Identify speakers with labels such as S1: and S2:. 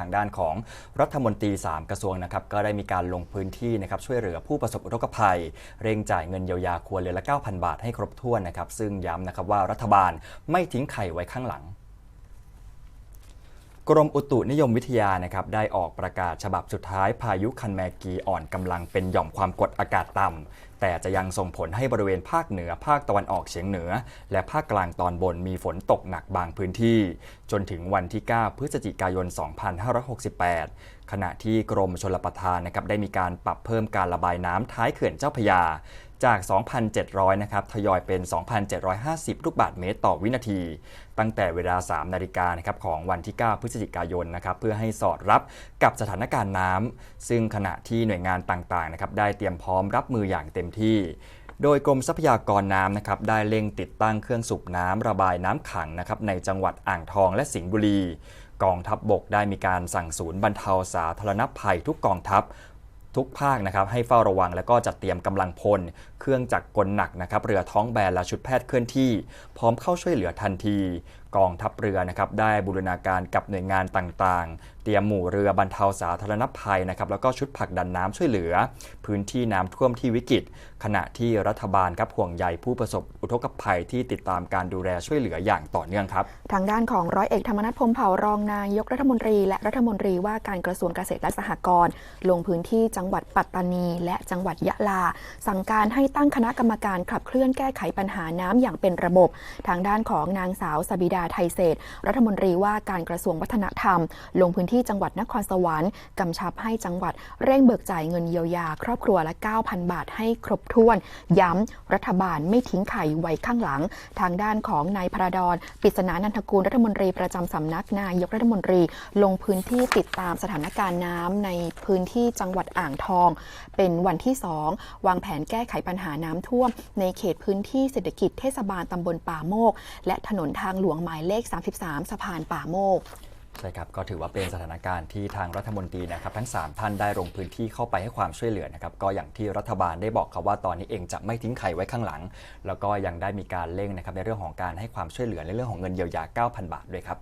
S1: ทางด้านของรัฐมนตรี 3 กระทรวงนะครับก็ได้มีการลงพื้นที่นะครับช่วยเหลือผู้ประสบอุทกภัย เร่งจ่ายเงินเยียวยาครัวเรือนละ 9,000 บาทให้ครบถ้วนนะครับซึ่งย้ำนะครับว่ารัฐบาลไม่ทิ้งไข่ไว้ข้างหลัง กรมอุตุนิยมวิทยานะครับได้ออกประกาศฉบับสุดท้ายพายุคันแมกีอ่อนกำลังเป็นหย่อมความกดอากาศต่ำแต่จะยังส่งผลให้บริเวณภาคเหนือ ภาคตะวันออกเฉียงเหนือ และภาคกลางตอนบนมีฝนตกหนักบางพื้นที่ จนถึงวันที่ 9 พฤศจิกายน 2568 ขณะที่กรมชลประทานนะครับได้มีการปรับเพิ่มการระบายน้ำท้ายเขื่อนเจ้าพยา จาก 2,700 นะครับ ทยอยเป็น 2,750 ลูกบาศก์เมตรต่อวินาที ตั้งแต่เวลา 3 นาฬิกานะครับของวันที่ 9 พฤศจิกายนนะครับ เพื่อให้สอดรับกับสถานการณ์น้ำ ซึ่งขณะที่หน่วยงานต่างๆ นะครับ ได้เตรียมพร้อมรับมืออย่างเต็มที่โดยกรมทรัพยากรน้ำนะครับได้เร่งติดตั้งเครื่องสูบน้ำระบายน้ำขังนะครับในจังหวัดอ่างทองและสิงห์บุรี กองทัพบบกได้มีการสั่งศูนย์บรรเทาสาธารณภัยทุกกองทัพ ทุกภาคนะครับให้เฝ้าระวังและก็จัดเตรียมกำลังพล เครื่องจักรกลหนักนะครับเรือท้องแบนและชุดแพทย์เคลื่อนที่ พร้อมเข้าช่วยเหลือทันที กองทัพเรือนะครับได้บูรณาการกับหน่วยงานต่างๆ เตรียมหมู่เรือบรรเทาสาธารณภัยนะครับแล้วก็ชุดผลักดันน้ำช่วยเหลือ พื้นที่น้ำท่วมที่วิกฤต ขณะที่รัฐบาลครับห่วงใยผู้ประสบอุทกภัยที่ติดตามการดูแลช่วยเหลืออย่างต่อเนื่องครับ
S2: ทางด้านของร้อยเอกธรรมนัฐพมเผ่ารองนายกรัฐมนตรี และรัฐมนตรีว่าการกระทรวงเกษตรและสหกรณ์ลงพื้นที่จังหวัดปัตตานี และจังหวัดยะลา สั่งการให้ตั้งคณะกรรมการขับเคลื่อนแก้ไขปัญหาน้ำอย่างเป็นระบบ ทางด้านของนางสาวสบิดาไทยเศษ รัฐมนตรีว่าการกระทรวงวัฒนธรรม ลงพื้นที่จังหวัดนครสวรรค์กำชับให้จังหวัดเร่งเบิกจ่ายเงินเยียวยา ครอบครัวละ 9,000 บาทให้ครบถ้วน ย้ำรัฐบาลไม่ทิ้งไข่ไว้ข้างหลัง ทางด้านของนายพระดอนปิศนานันทกูลรัฐมนตรีประจำสำนักนายกรัฐมนตรี ลงพื้นที่ติดตามสถานการณ์น้ำในพื้นที่จังหวัดอ่างทอง เป็นวันที่ 2 วางแผนแก้ไขปัญหาน้ำท่วม ในเขตพื้นที่เศรษฐกิจเทศบาลตำบลป่าโมก และถนนทางหลวงหมายเลข 33 สะพานป่าโมก
S1: ใช่ครับ ก็ถือว่าเป็นสถานการณ์ที่ทางรัฐมนตรีนะครับทั้ง 3 ท่านได้ลงพื้นที่เข้าไปให้ความช่วยเหลือนะครับก็อย่างที่รัฐบาลได้บอกครับว่าตอนนี้เองจะไม่ทิ้งใครไว้ข้างหลัง แล้วก็ยังได้มีการเร่งนะครับในเรื่องของการให้ความช่วยเหลือในเรื่องของเงินเยียวยา 9,000 บาทด้วยครับ